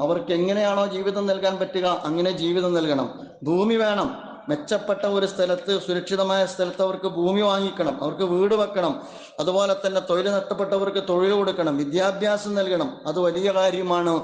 അവർക്ക് എങ്ങനെയാണോ ജീവിതം നൽകാൻ പറ്റുക അങ്ങനെ ജീവിതം നൽകണം. ഭൂമി വേണം. മെച്ചപ്പെട്ട ഒരു സ്ഥലത്ത് സുരക്ഷിതമായ സ്ഥലത്ത് അവർക്ക് ഭൂമി വാങ്ങിക്കണം. അവർക്ക് വീട് വെക്കണം. അതുപോലെ തന്നെ തൊഴിൽ നഷ്ടപ്പെട്ടവർക്ക് തൊഴിൽ കൊടുക്കണം. വിദ്യാഭ്യാസം നൽകണം. അത് വലിയ കാര്യമാണ്.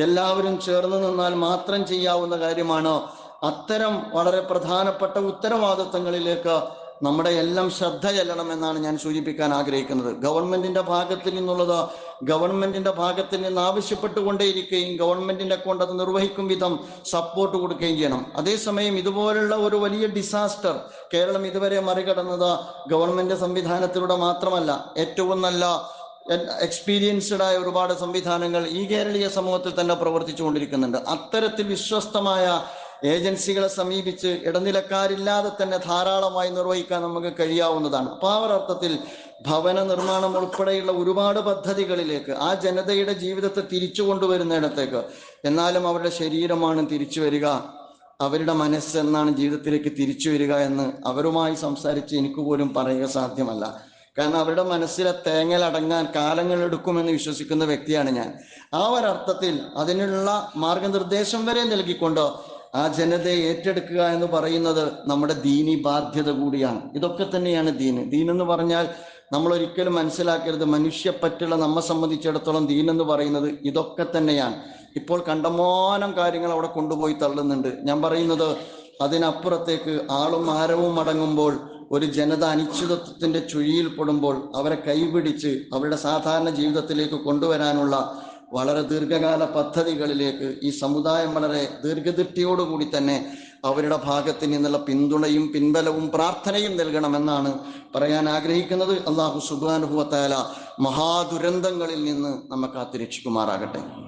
എല്ലാവരും ചേർന്ന് നിന്നാൽ മാത്രം ചെയ്യാവുന്ന കാര്യമാണ്. അത്തരം വളരെ പ്രധാനപ്പെട്ട ഉത്തരവാദിത്തങ്ങളിലേക്ക് നമ്മുടെ എല്ലാം ശ്രദ്ധ ചെല്ലണം എന്നാണ് ഞാൻ സൂചിപ്പിക്കാൻ ആഗ്രഹിക്കുന്നത്. ഗവൺമെന്റിന്റെ ഭാഗത്തിൽ നിന്നുള്ളത് ഗവൺമെന്റിന്റെ ഭാഗത്ത് നിന്ന് ആവശ്യപ്പെട്ടുകൊണ്ടേയിരിക്കുകയും ഗവൺമെന്റിനെ കൊണ്ട് അത് നിർവഹിക്കും വിധം സപ്പോർട്ട് കൊടുക്കുകയും ചെയ്യണം. അതേസമയം ഇതുപോലുള്ള ഒരു വലിയ ഡിസാസ്റ്റർ കേരളം ഇതുവരെ മറികടന്നത് ഗവൺമെന്റ് സംവിധാനത്തിലൂടെ മാത്രമല്ല ഏറ്റവും നല്ല എക്സ്പീരിയൻസ്ഡ് ആയ ഒരുപാട് സംവിധാനങ്ങൾ ഈ കേരളീയ സമൂഹത്തിൽ തന്നെ പ്രവർത്തിച്ചുകൊണ്ടിരിക്കുന്നുണ്ട്. അത്തരത്തിൽ വിശ്വസ്തമായ ഏജൻസികളെ സമീപിച്ച് ഇടനിലക്കാരില്ലാതെ തന്നെ ധാരാളമായി നിർവഹിക്കാൻ നമുക്ക് കഴിയാവുന്നതാണ്. അപ്പൊ ആ ഒരു അർത്ഥത്തിൽ ഭവന നിർമ്മാണം ഉൾപ്പെടെയുള്ള ഒരുപാട് പദ്ധതികളിലേക്ക് ആ ജനതയുടെ ജീവിതത്തെ തിരിച്ചു കൊണ്ടുവരുന്നിടത്തേക്ക് എന്നാലും അവരുടെ ശരീരമാണ് തിരിച്ചു വരിക. അവരുടെ മനസ്സ് എന്നാണ് ജീവിതത്തിലേക്ക് തിരിച്ചു വരിക എന്ന് അവരുമായി സംസാരിച്ച് എനിക്ക് പോലും പറയുക സാധ്യമല്ല. കാരണം അവരുടെ മനസ്സിലെ തേങ്ങലടങ്ങാൻ കാലങ്ങൾ എടുക്കുമെന്ന് വിശ്വസിക്കുന്ന വ്യക്തിയാണ് ഞാൻ. ആ ഒരർത്ഥത്തിൽ അതിനുള്ള മാർഗനിർദ്ദേശം വരെ നൽകിക്കൊണ്ട് ആ ജനതയെ ഏറ്റെടുക്കുക എന്ന് പറയുന്നത് നമ്മുടെ ദീനി ബാധ്യത കൂടിയാണ്. ഇതൊക്കെ തന്നെയാണ് ദീന് ദീൻ എന്ന് പറഞ്ഞാൽ നമ്മൾ ഒരിക്കലും മനസ്സിലാക്കരുത്. മനുഷ്യപ്പറ്റുള്ള നമ്മെ സംബന്ധിച്ചിടത്തോളം ദീൻ എന്ന് പറയുന്നത് ഇതൊക്കെ തന്നെയാണ്. ഇപ്പോൾ കണ്ടമാനം കാര്യങ്ങൾ അവിടെ കൊണ്ടുപോയി തള്ളുന്നുണ്ട്. ഞാൻ പറയുന്നത് അതിനപ്പുറത്തേക്ക് ആളും ആരവും അടങ്ങുമ്പോൾ ഒരു ജനത അനിശ്ചിതത്വത്തിന്റെ ചുഴിയിൽ പെടുമ്പോൾ അവരെ കൈപിടിച്ച് അവരുടെ സാധാരണ ജീവിതത്തിലേക്ക് കൊണ്ടുവരാനുള്ള വളരെ ദീർഘകാല പദ്ധതികളിലേക്ക് ഈ സമുദായം വളരെ ദീർഘദൃഷ്ടിയോടുകൂടി തന്നെ അവരുടെ ഭാഗത്ത് നിന്നുള്ള പിന്തുണയും പിൻബലവും പ്രാർത്ഥനയും നൽകണമെന്നാണ് പറയാൻ ആഗ്രഹിക്കുന്നത്. അള്ളാഹു സുബാനുഭവത്തായ മഹാദുരന്തങ്ങളിൽ നിന്ന് നമ്മെ കാത്തുരക്ഷിക്കുമാറാകട്ടെ.